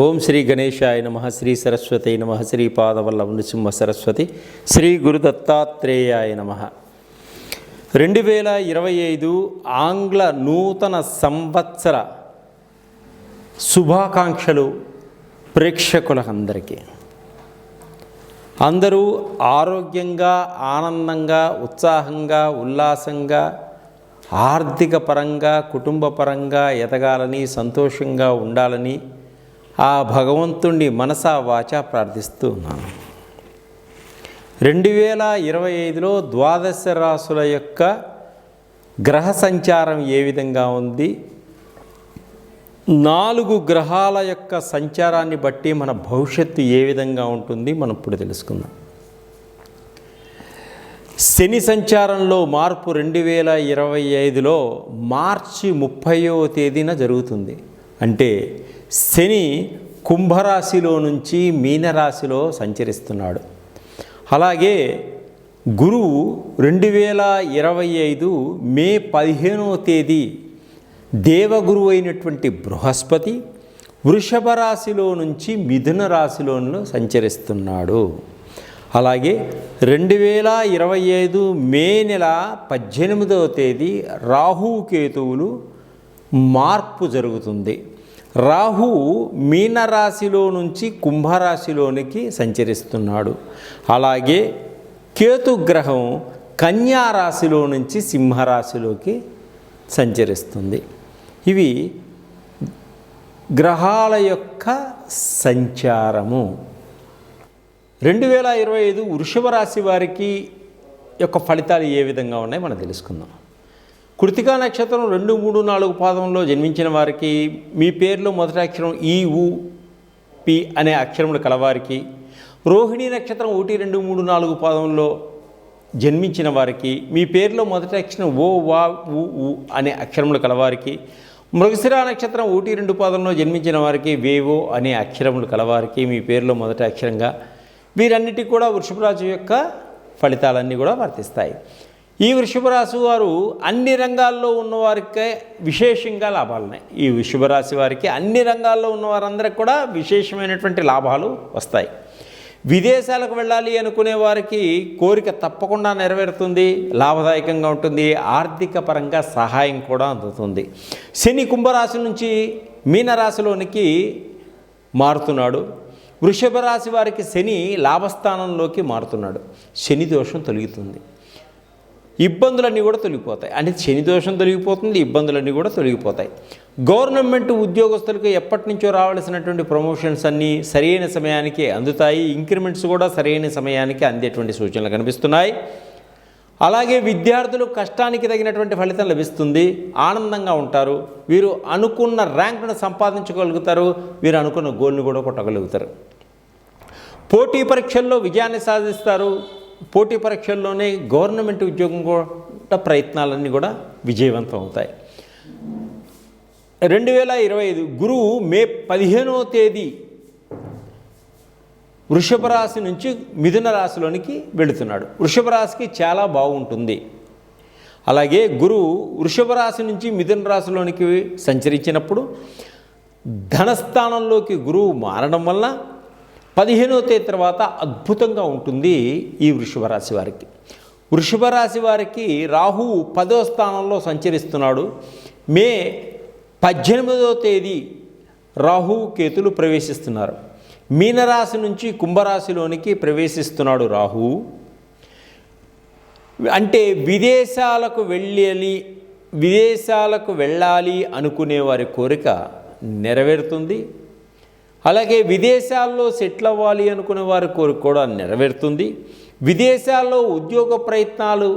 ఓం శ్రీ గణేశాయ నమ శ్రీ సరస్వతి నమ శ్రీ పాదవల్లభ నృసింహ సరస్వతి శ్రీ గురు దత్తాత్రేయాయ నమ. రెండు వేల ఇరవై ఐదు ఆంగ్ల నూతన సంవత్సర శుభాకాంక్షలు ప్రేక్షకులందరికీ. అందరూ ఆరోగ్యంగా ఆనందంగా ఉత్సాహంగా ఉల్లాసంగా ఆర్థిక పరంగా కుటుంబ పరంగా ఎదగాలని సంతోషంగా ఉండాలని ఆ భగవంతుణ్ణి మనసా వాచ ప్రార్థిస్తూ ఉన్నాను. రెండు వేల ఇరవై ఐదులో ద్వాదశ రాసుల యొక్క గ్రహ సంచారం ఏ విధంగా ఉంది? నాలుగు గ్రహాల యొక్క సంచారాన్ని బట్టి మన భవిష్యత్తు ఏ విధంగా ఉంటుంది? మనం ఇప్పుడు తెలుసుకుందాం. శని సంచారంలో మార్పు రెండు వేల ఇరవై ఐదులో మార్చి ముప్పయో తేదీన జరుగుతుంది. అంటే శని కుంభరాశిలో నుంచి మీనరాశిలో సంచరిస్తున్నాడు. అలాగే గురువు రెండు వేల ఇరవై ఐదు మే పదిహేనవ తేదీ దేవగురువు అయినటువంటి బృహస్పతి వృషభ రాశిలో నుంచి మిథున రాశిలోనూ సంచరిస్తున్నాడు. అలాగే రెండు వేల ఇరవై ఐదు మే నెల పద్దెనిమిదవ తేదీ రాహుకేతువులు మార్పు జరుగుతుంది. రాహు మీనరాశిలో నుంచి కుంభరాశిలోనికి సంచరిస్తున్నాడు. అలాగే కేతుగ్రహం కన్యా రాశిలో నుంచి సింహరాశిలోకి సంచరిస్తుంది. ఇవి గ్రహాల యొక్క సంచారము. రెండు వేల ఇరవై ఐదు వృషభ రాశి వారికి యొక్క ఫలితాలు ఏ విధంగా ఉన్నాయో మనం తెలుసుకుందాం. కృతికా నక్షత్రం రెండు మూడు నాలుగు పాదంలో జన్మించిన వారికి మీ పేరులో మొదటి అక్షరం ఈ ఉ పి అనే అక్షరములు కలవారికి. రోహిణి నక్షత్రం ఒకటి రెండు మూడు నాలుగు పాదంలో జన్మించిన వారికి మీ పేరులో మొదటి అక్షరం ఓ వా ఉ ఉ అనే అక్షరములు కలవారికి. మృగశిరా నక్షత్రం ఒకటి రెండు పాదంలో జన్మించిన వారికి వేవో అనే అక్షరములు కలవారికి మీ పేరులో మొదటి అక్షరంగా. వీరన్నిటికీ కూడా వృషభరాజు యొక్క ఫలితాలన్నీ కూడా వర్తిస్తాయి. ఈ వృషభరాశి వారు అన్ని రంగాల్లో ఉన్నవారికే విశేషంగా లాభాలున్నాయి ఈ వృషభరాశి వారికి అన్ని రంగాల్లో ఉన్న వారందరికి కూడా విశేషమైనటువంటి లాభాలు వస్తాయి. విదేశాలకు వెళ్ళాలి అనుకునే వారికి కోరిక తప్పకుండా నెరవేరుతుంది లాభదాయకంగా ఉంటుంది ఆర్థిక పరంగా సహాయం కూడా అందుతుంది. శని కుంభరాశి నుంచి మీనరాశిలోనికి మారుతున్నాడు. వృషభ రాశి వారికి శని లాభస్థానంలోకి మారుతున్నాడు. శని దోషం తొలుగుతుంది. ఇబ్బందులన్నీ కూడా తొలగిపోతాయి. అంటే శని దోషం తొలగిపోతుంది ఇబ్బందులన్నీ కూడా తొలగిపోతాయి. గవర్నమెంట్ ఉద్యోగస్తులకు ఎప్పటి నుంచో రావాల్సినటువంటి ప్రమోషన్స్ అన్నీ సరైన సమయానికి అందుతాయి. ఇంక్రిమెంట్స్ కూడా సరైన సమయానికి అందేటువంటి సూచనలు కనిపిస్తున్నాయి. అలాగే విద్యార్థులు కష్టానికి తగినటువంటి ఫలితం లభిస్తుంది. ఆనందంగా ఉంటారు. వీరు అనుకున్న ర్యాంకును సంపాదించగలుగుతారు. వీరు అనుకున్న గోల్ని కూడా కొట్టగలుగుతారు. పోటీ పరీక్షల్లో విజయాన్ని సాధిస్తారు. పోటీ పరీక్షల్లోనే గవర్నమెంట్ ఉద్యోగం కూడా ప్రయత్నాలన్నీ కూడా విజయవంతం అవుతాయి రెండు వేల ఇరవై ఐదు గురువు మే పదిహేనవ తేదీ వృషభ రాశి నుంచి మిథున రాశిలోనికి వెళుతున్నాడు. వృషభ రాశికి చాలా బాగుంటుంది. అలాగే గురువు వృషభ రాశి నుంచి మిథున రాశిలోనికి సంచరించినప్పుడు ధనస్థానంలోకి గురువు మారడం వల్ల పదిహేనవ తేదీ తర్వాత అద్భుతంగా ఉంటుంది ఈ వృషభ రాశి వారికి. వృషభ రాశి వారికి రాహు పదో స్థానంలో సంచరిస్తున్నాడు. మే పద్దెనిమిదవ తేదీ రాహు కేతులు ప్రవేశిస్తున్నారు. మీనరాశి నుంచి కుంభరాశిలోనికి ప్రవేశిస్తున్నాడు రాహు. అంటే విదేశాలకు వెళ్ళాలి విదేశాలకు వెళ్ళాలి అనుకునే వారి కోరిక నెరవేరుతుంది. అలాగే విదేశాల్లో సెటిల్ అవ్వాలి అనుకునే వారి కోరిక కూడా నెరవేరుతుంది. విదేశాల్లో ఉద్యోగ ప్రయత్నాలు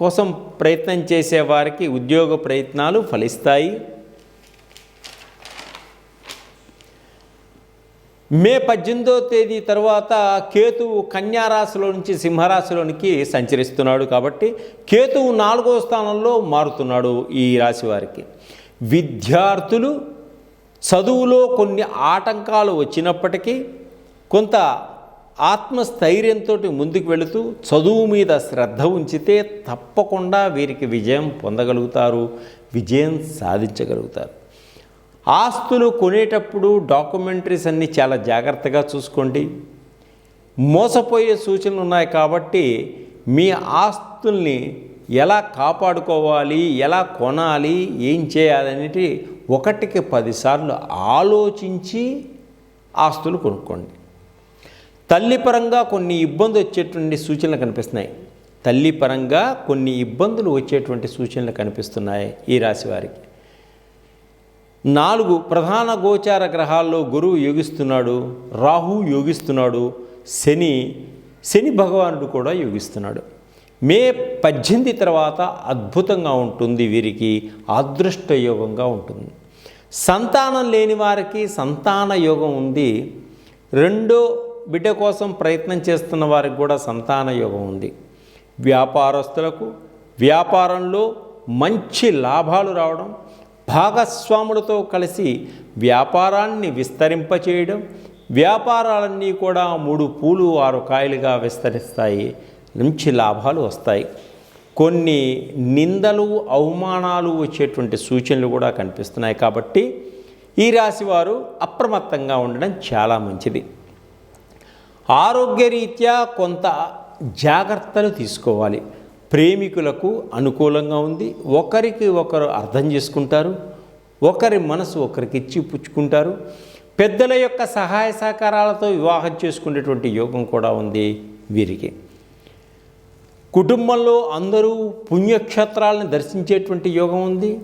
కోసం ప్రయత్నం చేసే వారికి ఉద్యోగ ప్రయత్నాలు ఫలిస్తాయి. మే పద్దెనిమిదో తేదీ తర్వాత కేతువు కన్యారాశిలో నుంచి సింహరాశిలోనికి సంచరిస్తున్నాడు కాబట్టి కేతువు నాలుగో స్థానంలో మారుతున్నాడు ఈ రాశి వారికి. విద్యార్థులు చదువులో కొన్ని ఆటంకాలు వచ్చినప్పటికీ కొంత ఆత్మస్థైర్యంతో ముందుకు వెళుతూ చదువు మీద శ్రద్ధ ఉంచితే తప్పకుండా వీరికి విజయం పొందగలుగుతారు విజయం సాధించగలుగుతారు. ఆస్తులు కొనేటప్పుడు డాక్యుమెంటరీస్ అన్నీ చాలా జాగ్రత్తగా చూసుకోండి. మోసపోయే సూచనలు ఉన్నాయి కాబట్టి మీ ఆస్తుల్ని ఎలా కాపాడుకోవాలి ఎలా కొనాలి ఏం చేయాలనేటి ఒకటికి పదిసార్లు ఆలోచించి ఆస్తులు కొనుక్కోండి. తల్లి పరంగా కొన్ని ఇబ్బందులు వచ్చేటువంటి సూచనలు కనిపిస్తున్నాయి. తల్లి పరంగా కొన్ని ఇబ్బందులు వచ్చేటువంటి సూచనలు కనిపిస్తున్నాయి ఈ రాశి వారికి. నాలుగు ప్రధాన గోచార గ్రహాల్లో గురువు యోగిస్తున్నాడు రాహు యోగిస్తున్నాడు శని శని భగవానుడు కూడా యోగిస్తున్నాడు. మే పద్దెనిమిది తర్వాత అద్భుతంగా ఉంటుంది వీరికి అదృష్ట యోగంగా ఉంటుంది. సంతానం లేని వారికి సంతాన యోగం ఉంది. రెండో బిడ్డ కోసం ప్రయత్నం చేస్తున్న వారికి కూడా సంతాన యోగం ఉంది. వ్యాపారస్తులకు వ్యాపారంలో మంచి లాభాలు రావడం భాగస్వాములతో కలిసి వ్యాపారాన్ని విస్తరింపచేయడం వ్యాపారాలన్నీ కూడా మూడు పూలు ఆరు కాయలుగా విస్తరిస్తాయి. మంచి లాభాలు వస్తాయి. కొన్ని నిందలు అవమానాలు వచ్చేటువంటి సూచనలు కూడా కనిపిస్తున్నాయి కాబట్టి ఈ రాశి వారు అప్రమత్తంగా ఉండడం చాలా మంచిది. ఆరోగ్యరీత్యా కొంత జాగ్రత్తలు తీసుకోవాలి. ప్రేమికులకు అనుకూలంగా ఉంది. ఒకరికి ఒకరు అర్థం చేసుకుంటారు. ఒకరి మనసు ఒకరికి ఇచ్చి పుచ్చుకుంటారు పెద్దల యొక్క సహాయ సహకారాలతో వివాహం చేసుకునేటువంటి యోగం కూడా ఉంది వీరికి. కుటుంబంలో అందరూ పుణ్యక్షేత్రాలను దర్శించేటువంటి యోగం ఉంది.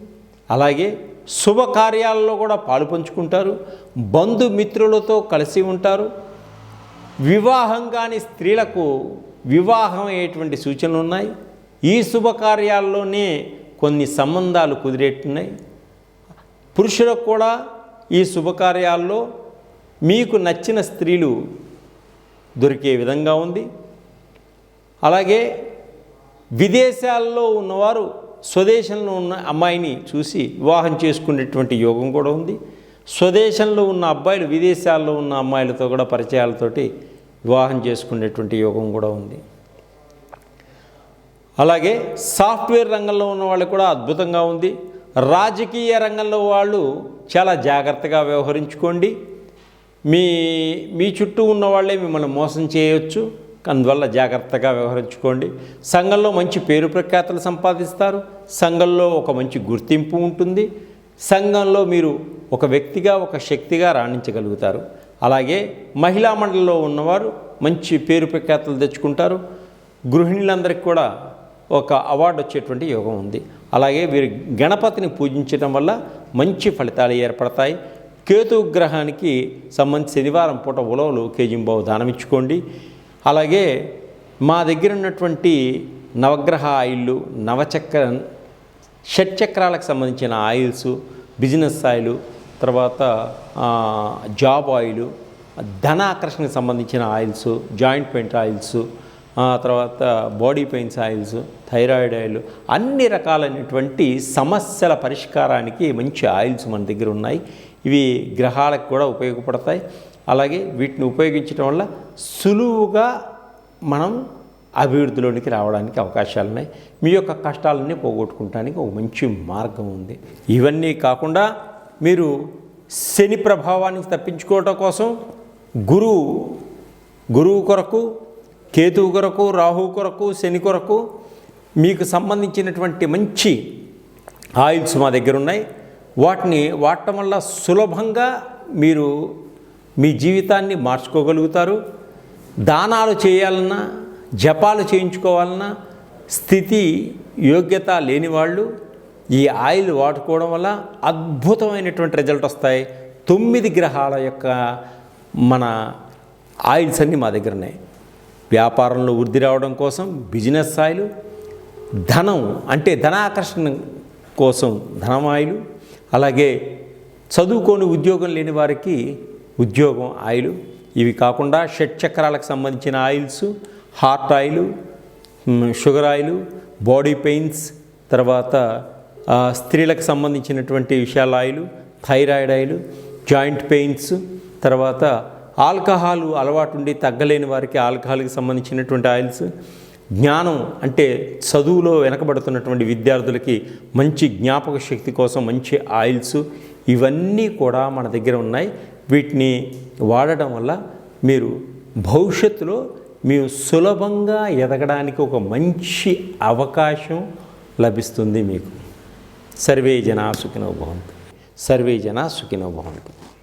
అలాగే శుభకార్యాలలో కూడా పాలు పంచుకుంటారు. బంధుమిత్రులతో కలిసి ఉంటారు. వివాహం కాని స్త్రీలకు వివాహం అయ్యేటువంటి సూచనలు ఉన్నాయి. ఈ శుభకార్యాల్లోనే కొన్ని సంబంధాలు కుదిరేట్టున్నాయి. పురుషులకు కూడా ఈ శుభకార్యాల్లో మీకు నచ్చిన స్త్రీలు దొరికే విధంగా ఉంది. అలాగే విదేశాల్లో ఉన్నవారు స్వదేశంలో ఉన్న అమ్మాయిని చూసి వివాహం చేసుకునేటువంటి యోగం కూడా ఉంది. స్వదేశంలో ఉన్న అబ్బాయిలు విదేశాల్లో ఉన్న అమ్మాయిలతో కూడా పరిచయాలతోటి వివాహం చేసుకునేటువంటి యోగం కూడా ఉంది. అలాగే సాఫ్ట్వేర్ రంగంలో ఉన్న వాళ్ళు కూడా అద్భుతంగా ఉంది. రాజకీయ రంగంలో వాళ్ళు చాలా జాగ్రత్తగా వ్యవహరించుకోండి. మీ మీ చుట్టూ ఉన్న వాళ్ళే మిమ్మల్ని మోసం చేయవచ్చు అందువల్ల జాగ్రత్తగా వ్యవహరించుకోండి. సంఘంలో మంచి పేరు ప్రఖ్యాతలు సంపాదిస్తారు. సంఘంలో ఒక మంచి గుర్తింపు ఉంటుంది. సంఘంలో మీరు ఒక వ్యక్తిగా ఒక శక్తిగా రాణించగలుగుతారు. అలాగే మహిళా మండలిలో ఉన్నవారు మంచి పేరు ప్రఖ్యాతలు తెచ్చుకుంటారు. గృహిణులందరికీ కూడా ఒక అవార్డు వచ్చేటువంటి యోగం ఉంది. అలాగే వీరు గణపతిని పూజించడం వల్ల మంచి ఫలితాలు ఏర్పడతాయి. కేతు గ్రహానికి సంబంధించి శనివారం పూట ఉలవలు కేజింబావు దానమిచ్చుకోండి అలాగే మా దగ్గర ఉన్నటువంటి నవగ్రహ ఆయిల్లు నవచక్ర షట్చక్రాలకు సంబంధించిన ఆయిల్స్ బిజినెస్ ఆయిల్ తర్వాత జాబ్ ఆయిల్ ధన ఆకర్షణకు సంబంధించిన ఆయిల్స్ జాయింట్ పెయింట్ ఆయిల్స్ తర్వాత body pains oils thyroid oil అన్ని రకాలైనటువంటి సమస్యల పరిష్కారానికి మంచి ఆయిల్స్ మన దగ్గర ఉన్నాయి. ఇవి గ్రహాలకు కూడా ఉపయోగపడతాయి. అలాగే వీటిని ఉపయోగించడం వల్ల సులువుగా మనం అభివృద్ధిలోనికి రావడానికి అవకాశాలు ఉన్నాయి. మీ యొక్క కష్టాలన్నీ పోగొట్టుకుంటానికి ఒక మంచి మార్గం ఉంది. ఇవన్నీ కాకుండా మీరు శని ప్రభావానికి తప్పించుకోవటం కోసం గురువు గురువు కొరకు కేతువు కొరకు రాహు కొరకు శని కొరకు మీకు సంబంధించినటువంటి మంచి ఆయిల్స్ మా దగ్గర ఉన్నాయి. వాటిని వాడటం వల్ల సులభంగా మీరు మీ జీవితాన్ని మార్చుకోగలుగుతారు. దానాలు చేయాలన్నా జపాలు చేయించుకోవాలన్నా స్థితి యోగ్యత లేని వాళ్ళు ఈ ఆయిల్ వాడుకోవడం వల్ల అద్భుతమైనటువంటి రిజల్ట్ వస్తాయి. తొమ్మిది గ్రహాల యొక్క మన ఆయిల్స్ అన్నీ మా దగ్గర ఉన్నాయి వ్యాపారంలో వృద్ధి రావడం కోసం బిజినెస్ ఆయిల్ ధనం అంటే ధనాకర్షణ కోసం ధనం ఆయిల్ అలాగే చదువుకొని ఉద్యోగం లేని వారికి ఉద్యోగం ఆయిల్. ఇవి కాకుండా షట్ చక్రాలకు సంబంధించిన oils heart oil sugar oil body pains తర్వాత స్త్రీలకు సంబంధించినటువంటి విషయాల oil thyroid oil joint pains తర్వాత ఆల్కహాల్ అలవాటు ఉండి తగ్గలేని వారికి ఆల్కహాల్కి సంబంధించినటువంటి ఆయిల్స్. జ్ఞానం అంటే చదువులో వెనకబడుతున్నటువంటి విద్యార్థులకి మంచి జ్ఞాపక శక్తి కోసం మంచి ఆయిల్స్ ఇవన్నీ కూడా మన దగ్గర ఉన్నాయి. వీటిని వాడటం వల్ల మీరు భవిష్యత్తులో మీరు సులభంగా ఎదగడానికి ఒక మంచి అవకాశం లభిస్తుంది మీకు. సర్వే జనా సుఖినో భవంతు. సర్వే జనా సుఖినో భవంతు.